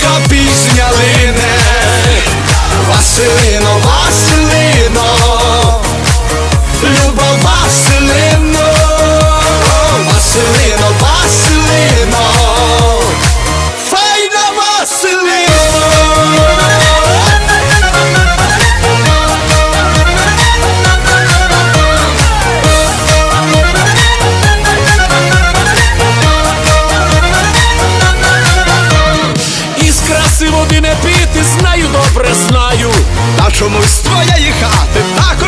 copy. Ці води не піти, знаю, добре знаю, та чомусь твоєї хати також.